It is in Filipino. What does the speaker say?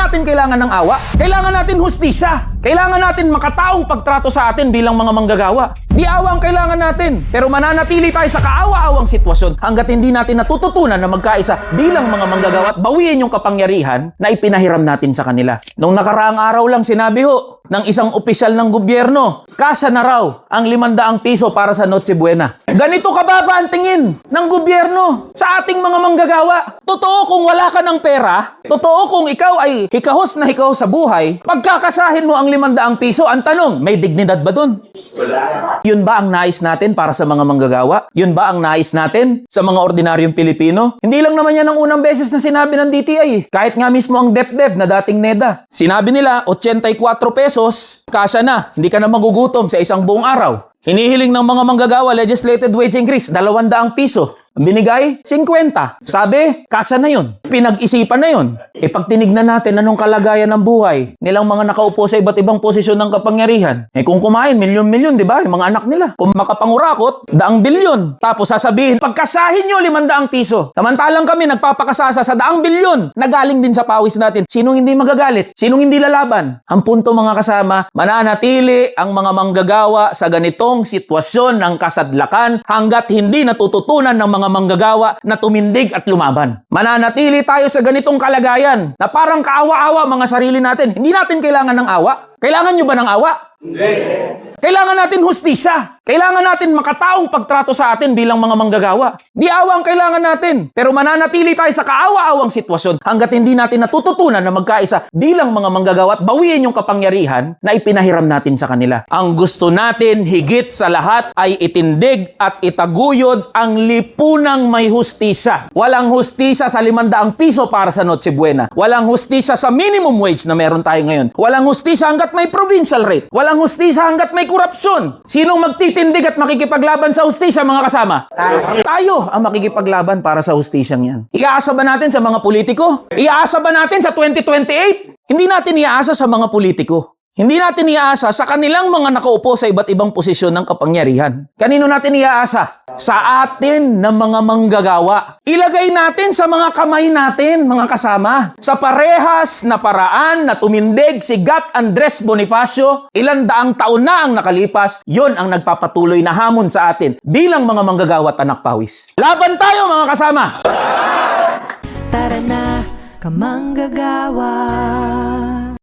natin kailangan ng awa. Kailangan natin hustisya. Kailangan natin makataong pagtrato sa atin bilang mga manggagawa. Di awa ang kailangan natin, pero mananatili tayo sa kaawa-awang sitwasyon hanggat hindi natin natututunan na magkaisa bilang mga manggagawa at bawiin yung kapangyarihan na ipinahiram natin sa kanila. Nung nakaraang araw lang sinabi ho ng isang opisyal ng gobyerno, kasa na raw ang 500 piso para sa Noche Buena. Ganito kababa ang tingin ng gobyerno sa ating mga manggagawa. Totoo kung wala ka ng pera, totoo kung ikaw ay hikahos na hikahos sa buhay, pagkakasahin mo ang 500 piso, ang tanong, may dignidad ba dun? Yun ba ang nais natin para sa mga manggagawa? Yun ba ang nais natin sa mga ordinaryong Pilipino? Hindi lang naman yan ang unang beses na sinabi ng DTI. Kahit nga mismo ang DepDev na dating NEDA. Sinabi nila, 84 pesos, kasya na, hindi ka na magugutom sa isang buong araw. Hinihiling ng mga manggagawa legislated wage increase, 200 piso. Binigay, 50. Sabi, kasya na yun. Pinag-isipan na yun. E pag natin anong kalagayan ng buhay nilang mga nakaupo sa iba't ibang posisyon ng kapangyarihan, eh kung kumain, milyon-milyon, di ba? Yung mga anak nila. Kung makapangurakot, daang bilyon. Tapos sasabihin, pagkasahin nyo, limandaang piso. Samantalang kami nagpapakasasa sa daang bilyon na galing din sa pawis natin. Sinong hindi magagalit? Sinong hindi lalaban? Ang punto mga kasama, mananatili ang mga manggagawa sa ganitong sitwasyon ng kasadlakan hanggat hindi natututunan ng mga manggagawa na tumindig at lumaban. Mananatili tayo sa ganitong kalagayan na parang kaawa-awa mga sarili natin. Hindi natin kailangan ng awa. Kailangan nyo ba ng awa? Kailangan natin hustisya. Kailangan natin makataong pagtrato sa atin bilang mga manggagawa. Di awa ang kailangan natin. Pero mananatili tayo sa kaawa-awang sitwasyon hanggat hindi natin natututunan na magkaisa bilang mga manggagawa at bawiin yung kapangyarihan na ipinahiram natin sa kanila. Ang gusto natin higit sa lahat ay itindig at itaguyod ang lipunang may hustisya. Walang hustisya sa 500 piso para sa Noche Buena. Walang hustisya sa minimum wage na meron tayo ngayon. Walang hustisya hanggat may provincial rate. Walang hustisya hanggat may korupsyon. Sinong magtitindig at makikipaglaban sa hustisya mga kasama? Tayo. Tayo ang makikipaglaban para sa hustisyang yan. Iaasa ba natin sa mga politiko? Iaasa ba natin sa 2028? Hindi natin iaasa sa mga politiko. Hindi natin iaasa sa kanilang mga nakaupo sa iba't ibang posisyon ng kapangyarihan. Kanino natin iaasa? Sa atin na mga manggagawa. Ilagay natin sa mga kamay natin, mga kasama. Sa parehas na paraan na tumindig si Gat Andres Bonifacio, ilan daang taon na ang nakalipas, yon ang nagpapatuloy na hamon sa atin bilang mga manggagawa at anak pawis. Laban tayo mga kasama! Tara na, kamanggagawa